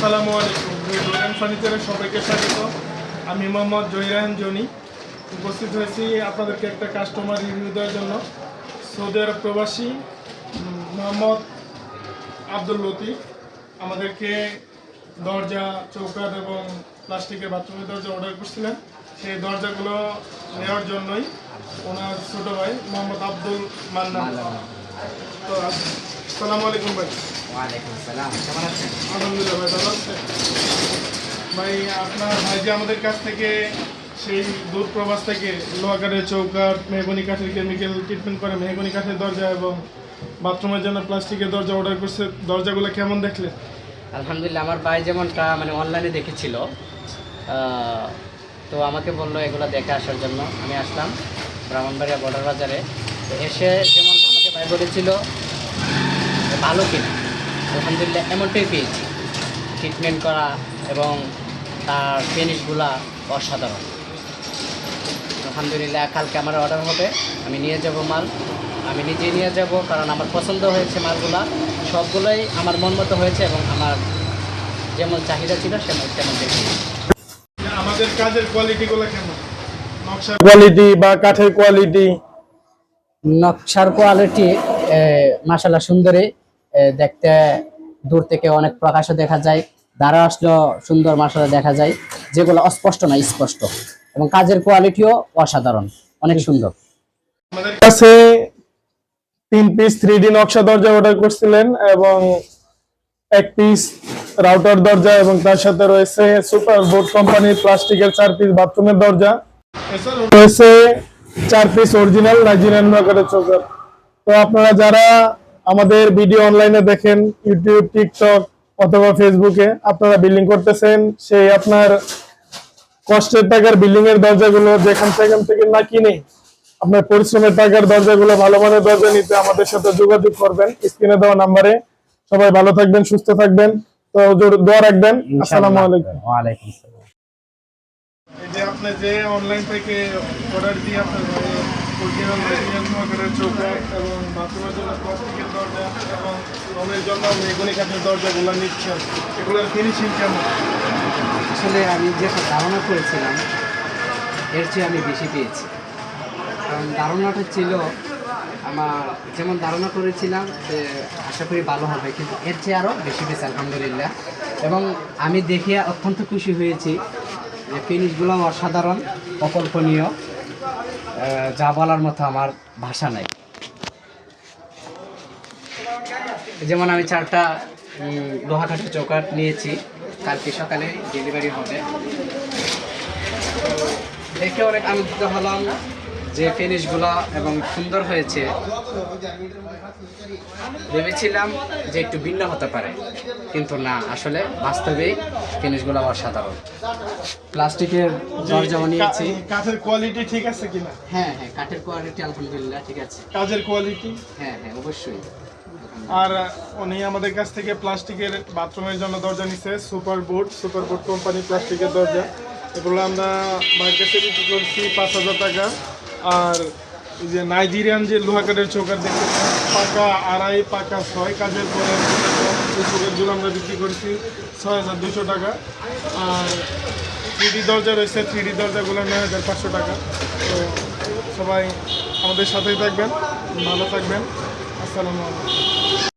আসসালামু আলাইকুম। ফার্নিচারের সবাইকে স্বাগত। আমি মোহাম্মদ জহিরান জনি। উপস্থিত হয়েছি আপনাদেরকে একটা কাস্টমার রিভিউ দেওয়ার জন্য। সৌদি আরব প্রবাসী মোহাম্মদ আব্দুল লতিফ। আমাদেরকে দরজা চৌকাঠ এবং প্লাস্টিকের বাথরুমের দরজা অর্ডার করছিলেন। সেই দরজাগুলো নেওয়ার জন্যই ওনার ছোট ভাই মোহাম্মদ আব্দুল মান্নান। তো আসসালামু আলাইকুম ভাই। ওয়ালাইকুম আসসালাম। কেমন আছেন? আলহামদুলিল্লাহ ভাই ভালো আছেন ভাই আপনার ভাই যে আমাদের কাছ থেকে সেই দূর প্রবাস থেকে লোহাকারের চৌকাঠ, মেহগনি কাঠের কেমিক্যাল ট্রিটমেন্ট করে, মেহগনি কাঠের দরজা এবং বাথরুমের জন্য প্লাস্টিকের দরজা অর্ডার করছে। দরজাগুলো কেমন দেখলেন? আলহামদুলিল্লাহ, আমার ভাই যেমনটা মানে অনলাইনে দেখেছিল তো আমাকে বলল এগুলো দেখে আসার জন্য। আমি আসলাম ব্রাহ্মণবাড়িয়া বর্ডার বাজারে। তো এসে যেমন আমাকে ভাই বলেছিল, ভালো কিনা। আলহামদুলিল্লাহ, এমনটাই পেয়েছি। ট্রিটমেন্ট করা এবং তার ফিনিশগুলা অসাধারণ। আলহামদুলিল্লাহ কালকে আমার অর্ডার হবে। আমি নিয়ে যাব মাল। আমি নিজে নিয়ে যাব কারণ আমার পছন্দ হয়েছে মালগুলা। সবগুলোই আমার মন মতো হয়েছে এবং আমার যেমন চাহিদা ছিল সেমন তেমন দেখি। আমাদের কাজের কোয়ালিটিগুলো কেমন? নকশার কোয়ালিটি বা কাঠের কোয়ালিটি নকশার কোয়ালিটি মাসাল্লাহ সুন্দরী। দেখতে দূর থেকে অনেক প্রকাশও দেখা যায়। দ্বারা আসলেও সুন্দর মাসালা দেখা যায়, যেগুলো অস্পষ্ট না, স্পষ্ট। এবং কাজের কোয়ালিটিও অসাধারণ, অনেক সুন্দর। আমাদের কাছে তিন পিস থ্রি ডি নকশা দরজা অর্ডার করছিলেন এবং এক পিস রাউটার দরজা এবং তার সাথে রয়েছে সুপার বোর্ড কোম্পানির প্লাস্টিকের চার পিস বাথরুমের দরজা। রয়েছে চার পিস অরিজিনাল নাইজেরিয়ান চোকার তো আপনারা যারা আমাদের ভিডিও অনলাইনে দেখেন ইউটিউব টিকটক অথবা ফেসবুকে আপনারা বিল্ডিং করতেছেন সেই আপনার কষ্টের টাকার বিল্ডিং এর দরজাগুলো যেখান সেখান থেকে না কিনে আপনার পরিশ্রমের টাকার দরজাগুলো ভালো মানের দরজা নিতে আমাদের সাথে যোগাযোগ করবেন স্ক্রিনে দেওয়া নাম্বারে। সবাই ভালো থাকবেন সুস্থ থাকবেন। তো দোয়া রাখবেন। আসসালামু আলাইকুম। ওয়ালাইকুম আসসালাম। এই যে আপনি যে অনলাইন থেকে অর্ডার দিয়ে আপনার এবং দরজা এগুলোর আসলে আমি যে ধারণা করেছিলাম, এর চেয়ে আমি বেশি পেয়েছি। কারণ ধারণাটা ছিল, আমার যেমন ধারণা করেছিলাম যে আশা করি ভালো হবে, কিন্তু এর চেয়ে আরও বেশি পেয়েছি, আলহামদুলিল্লাহ। এবং আমি দেখে অত্যন্ত খুশি হয়েছি যে ফিনিশগুলো অসাধারণ, অকল্পনীয়। যা বলার মতো আমার ভাষা নাই। যেমন আমি চারটা লোহাঘাটে চৌকাট নিয়েছি, কালকে সকালে ডেলিভারি হবে। দেখে অনেক আনন্দিত হলাম। যে ফিনিশগুলো এবং সুন্দর হয়েছে ভেবেছিলাম যে একটু ভিন্ন হতে পারে। কিন্তু না আসলে বাস্তবেই ফিনিশগুলো অসাধারণ। প্লাস্টিকের দরজাও নিয়েছি কাঠের কোয়ালিটি ঠিক আছে কিনা? হ্যাঁ হ্যাঁ কাঠের কোয়ালিটি আলহামদুলিল্লাহ ঠিক আছে। কাজের কোয়ালিটি হ্যাঁ হ্যাঁ অবশ্যই। আর উনি আমাদের কাছ থেকে প্লাস্টিকের বাথরুমের জন্য দরজা নিচ্ছে super board super board company প্লাস্টিকের দরজা। এগুলো আমরা কাছে বিক্রি করছি পাঁচ হাজার টাকা। আর যে নাইজেরিয়ান যে লোহাকারের চৌকার দেখতে পাকা আড়াই, পাকা ছয় কাজের পরে এই চৌকারগুলো আমরা বিক্রি করছি ছয় হাজার দুশো টাকা। আর থ্রিডি দরজা রয়েছে থ্রিডি দরজাগুলো নয় হাজার পাঁচশো টাকা। তো সবাই আমাদের সাথেই থাকবেন, ভালো থাকবেন। আসসালামু আলাইকুম।